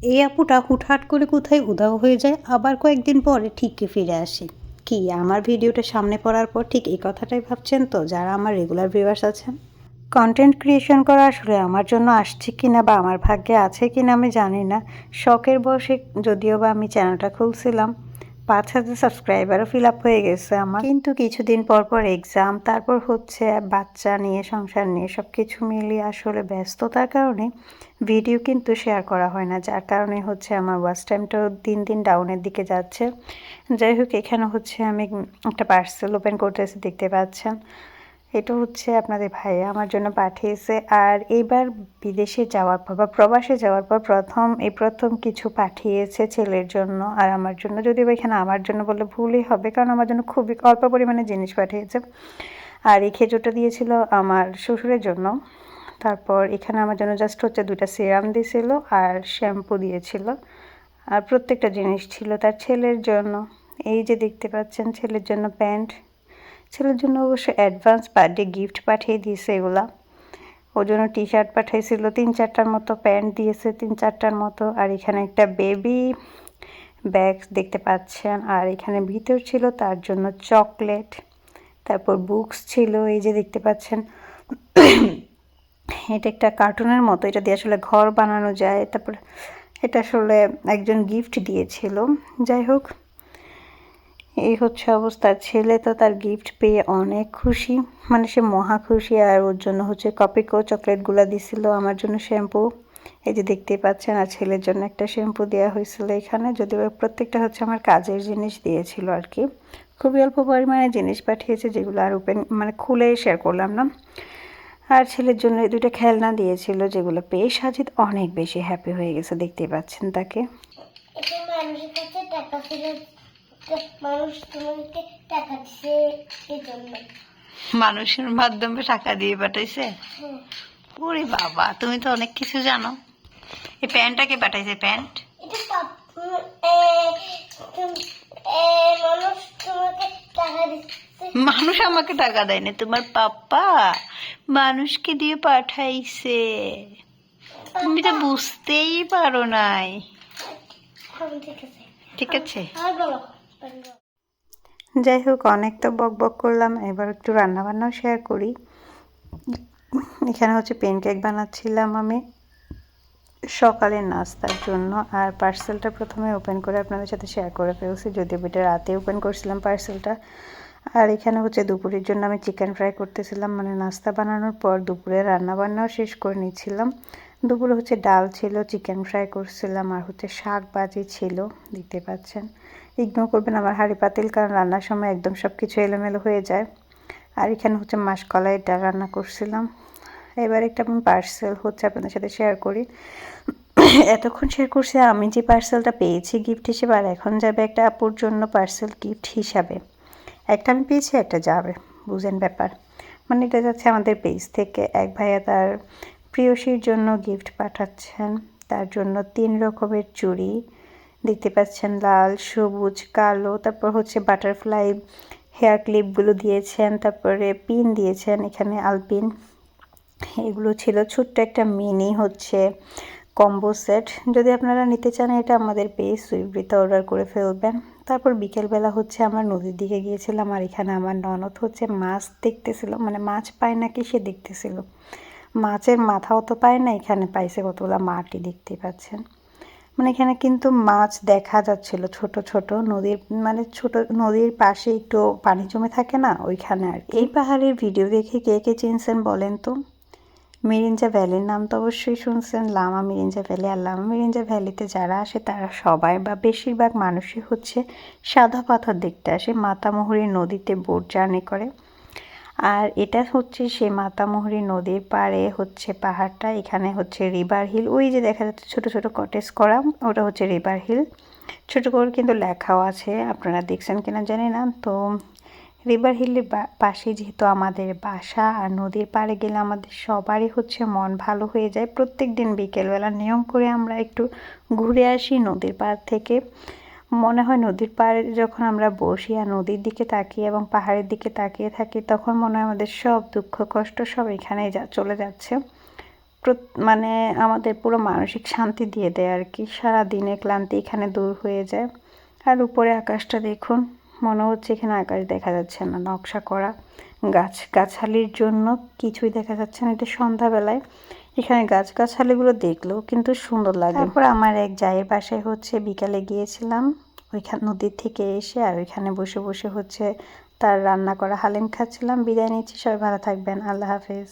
এই আপুটা হুটহাট করে কোথায় উধাও হয়ে যায়, আবার কয়েকদিন পরে ঠিকই ফিরে আসে। কি, আমার ভিডিওটা সামনে পড়ার পর ঠিক এই কথাটাই ভাবছেন তো, যারা আমার রেগুলার ভিউয়ার্স আছেন? কন্টেন্ট ক্রিয়েশন করা আসলে আমার জন্য আসছে কি না বা আমার ভাগ্যে আছে কি না আমি জানি না। শখের বসে যদিও বা আমি চ্যানেলটা খুলছিলাম পাঁচ হাজার সাবস্ক্রাইবারও ফিল আপ হয়ে গেছে আমার। কিন্তু কিছুদিন পর পর এক্সাম তারপর হচ্ছে বাচ্চা নিয়ে, সংসার নিয়ে সব কিছু মিলিয়ে আসলে ব্যস্ততার কারণে ভিডিও কিন্তু শেয়ার করা হয় না। যার কারণে হচ্ছে আমার ওয়াচ টাইমটাও দিন দিন ডাউনের দিকে যাচ্ছে। যাই হোক, এখানে হচ্ছে আমি একটা পার্সেল ওপেন করতেছি, দেখতে পাচ্ছেন। এটা হচ্ছে আপনাদের ভাইয়া আমার জন্য পাঠিয়েছে। আর এইবার বিদেশে যাওয়ার পর বা প্রবাসে যাওয়ার পর প্রথম, এই প্রথম কিছু পাঠিয়েছে ছেলের জন্য আর আমার জন্য। যদি এখানে আমার জন্য বললে ভুলই হবে, কারণ আমার জন্য খুবই অল্প পরিমাণে জিনিস পাঠিয়েছে। আর এই খেজুরটা দিয়েছিল আমার শ্বশুরের জন্য। তারপর এখানে আমার জন্য জাস্ট হচ্ছে দুটা সিরাম দিয়েছিল আর শ্যাম্পু দিয়েছিল। আর প্রত্যেকটা জিনিস ছিল তার ছেলের জন্য। এই যে দেখতে পাচ্ছেন, ছেলের জন্য প্যান্ট ছেলের জন্য অবশ্য অ্যাডভান্স বার্থডে গিফট পাঠিয়ে দিয়েছে এগুলা। ওর জন্য টি শার্ট পাঠিয়েছিল তিন চারটার মতো প্যান্ট দিয়েছে, তিন চারটার মতো। আর এখানে একটা বেবি ব্যাগ দেখতে পাচ্ছেন। আর এখানে ভিতর ছিল তার জন্য চকলেট তারপর বুকস ছিল, এই যে দেখতে পাচ্ছেন। এটা একটা কার্টুনের মতো, এটা দিয়ে আসলে ঘর বানানো যায়। তারপর এটা আসলে একজন গিফট দিয়েছিল। যাই হোক। এই হচ্ছে অবস্থা। ছেলে তো তার গিফট পেয়ে অনেক খুশি। মানে সে মহা খুশি আর ওর জন্য হচ্ছে কপিকো চকলেটগুলো দিছিল আমার জন্য শ্যাম্পু এই যে দেখতেই পাচ্ছেন, আর ছেলের জন্য একটা শ্যাম্পু দেওয়া হয়েছিল এখানে। যদিও প্রত্যেকটা হচ্ছে আমার কাজের জিনিস দিয়েছিল আর কি। খুবই অল্প পরিমাণে জিনিস পাঠিয়েছে যেগুলো আর ওপেন মানে খুলে শেয়ার করলাম না। আর ছেলের জন্য এই দুটো খেলনা দিয়েছিল যেগুলো পেয়ে সাজিদ অনেক বেশি হ্যাপি হয়ে গেছে, দেখতেই পাচ্ছেন তাকে। মানুষ তোমাকে টাকা দিছে এই জন্য মানুষের মাধ্যমে টাকা দিয়ে পাঠাইছে? হ্যাঁ। ওরে বাবা তুমি তো অনেক কিছু জানো। এই প্যান্টটাকে পাঠাইছে প্যান্ট? মানুষ আমাকে টাকা দেয়নি তোমার পাপ্পা মানুষকে দিয়ে পাঠাইছে। তুমি তো বুঝতেই পারো নাই। হ্যাঁ, ঠিক আছে। ঠিক আছে। আর বলো। যাই হোক, অনেক তো বক বক করলাম। এবার একটু রান্না বান্নাও শেয়ার করি। এখানে হচ্ছে কেক বানাচ্ছিলাম আমি সকালের নাস্তার জন্য। আর পার্সেলটা প্রথমে ওপেন করে আপনাদের সাথে শেয়ার করে ফেলছি, যদিও এটা রাতে ওপেন করছিলাম পার্সেলটা আর এখানে হচ্ছে দুপুরের জন্য আমি চিকেন ফ্রাই করতেছিলাম মানে নাস্তা বানানোর পর দুপুরে রান্না বান্নাও শেষ করে নিচ্ছিলাম। দুপুরে হচ্ছে ডাল ছিল চিকেন ফ্রাই করছিলাম, আর হচ্ছে শাক ভাজি ছিল, দেখতে পাচ্ছেন। ইগনোর করবেন আমার হাঁড়ি পাতিল, কারণ রান্নার সময় একদম সব কিছু এলোমেলো হয়ে যায়। আর এখানে হচ্ছে মাসকলাই ডাল রান্না করছিলাম। এবার একটা আমি পার্সেল হচ্ছে আপনাদের সাথে শেয়ার করি। এতক্ষণ শেয়ার করছি, আমি যে পার্সেলটা পেয়েছি গিফট হিসেবে, আর এখন যাবে একটা আপুর জন্য পার্সেল গিফট হিসাবে। একটা আমি পেয়েছি, একটা যাবে, বুঝেন ব্যাপার। মানে এটা যাচ্ছে আমাদের পেজ থেকে। এক ভাইয়া তার প্রিয়সীর জন্য গিফট পাঠাচ্ছেন। তার জন্য তিন রকমের চুড়ি দেখতে পাচ্ছেন লাল, সবুজ, কালো, তারপর হচ্ছে বাটারফ্লাই হেয়ার ক্লিপগুলো দিয়েছেন, তারপরে পিন দিয়েছেন, এখানে আলপিন এগুলো ছিল ছোট্ট একটা মিনি হচ্ছে কম্বো সেট যদি আপনারা নিতে চান, এটা আমাদের পেজ সুইফ্রিতে অর্ডার করে ফেলবেন। তারপর বিকেলবেলা হচ্ছে আমরা নদীর দিকে গিয়েছিলাম, আর এখানে আমার ননদ হচ্ছে মাছ দেখতেছিল। মানে মাছ পায় নাকি সে দেখতেছিল। মাছের মাথাও তো পায় না, এখানে পাইছে কতগুলো মাটি দেখতে পাচ্ছেন। মানে এখানে কিন্তু মাছ দেখা যাচ্ছিল ছোট ছোট নদীর মানে ছোট নদীর পাশে একটু পানি জমে থাকে না, ওইখানে আর। এই পাহাড়ের ভিডিও দেখে কে কে চিনছেন বলেন তো? মিরিঞ্জা ভ্যালির নাম তো অবশ্যই শুনছেন, লামা মিরিঞ্জা ভ্যালি। আর লামা মিরিঞ্জা ভ্যালিতে যারা আসে, তারা সবাই বা বেশিরভাগ মানুষই হচ্ছে সাদা পাথর দেখতে আসে মাতামুহুরী নদীতে বোট জার্নি করে। আর এটা হচ্ছে সে মাতামুহুরী নদীর পাড়ে হচ্ছে পাহাড়টা, এখানে হচ্ছে রিভার হিল ওই যে দেখা যাচ্ছে ছোট ছোট কটেজ করা, ওটা হচ্ছে রিভার হিল ছোট করে কিন্তু লেখাও আছে, আপনারা দেখছেন কিনা জানি না। তো রিভার হিলের পাশে যেহেতু আমাদের বাসা আর নদীর পাড়ে গেলে আমাদের সবারই হচ্ছে মন ভালো হয়ে যায়। প্রত্যেক দিন বিকেলবেলা নিয়ম করে আমরা একটু ঘুরে আসি নদীর পাড় থেকে। মনে হয় নদীর পাড়ে যখন আমরা বসি আর নদীর দিকে তাকিয়ে এবং পাহাড়ের দিকে তাকিয়ে থাকি, তখন মনে হয় আমাদের সব দুঃখ, কষ্ট সব এখানেই যা চলে যাচ্ছে। মানে আমাদের পুরো মানসিক শান্তি দিয়ে দেয় আর কি। সারা দিনে ক্লান্তি এখানে দূর হয়ে যায়। আর উপরে আকাশটা দেখুন, মনে হচ্ছে এখানে আকাশ দেখা যাচ্ছে না। নকশা করা গাছ গাছালির জন্য কিছুই দেখা যাচ্ছে না। এটা সন্ধ্যাবেলায় এখানে গাছগাছালিগুলো দেখল কিন্তু সুন্দর লাগে। তারপর আমার এক জায়ের বাসায় হচ্ছে বিকালে গিয়েছিলাম। ওইখান নদীর থেকে এসে আর ওইখানে বসে বসে হচ্ছে তার রান্না করা হালিম খাচ্ছিলাম। বিদায় নিচ্ছি, সবাই ভালো থাকবেন। আল্লাহ হাফেজ।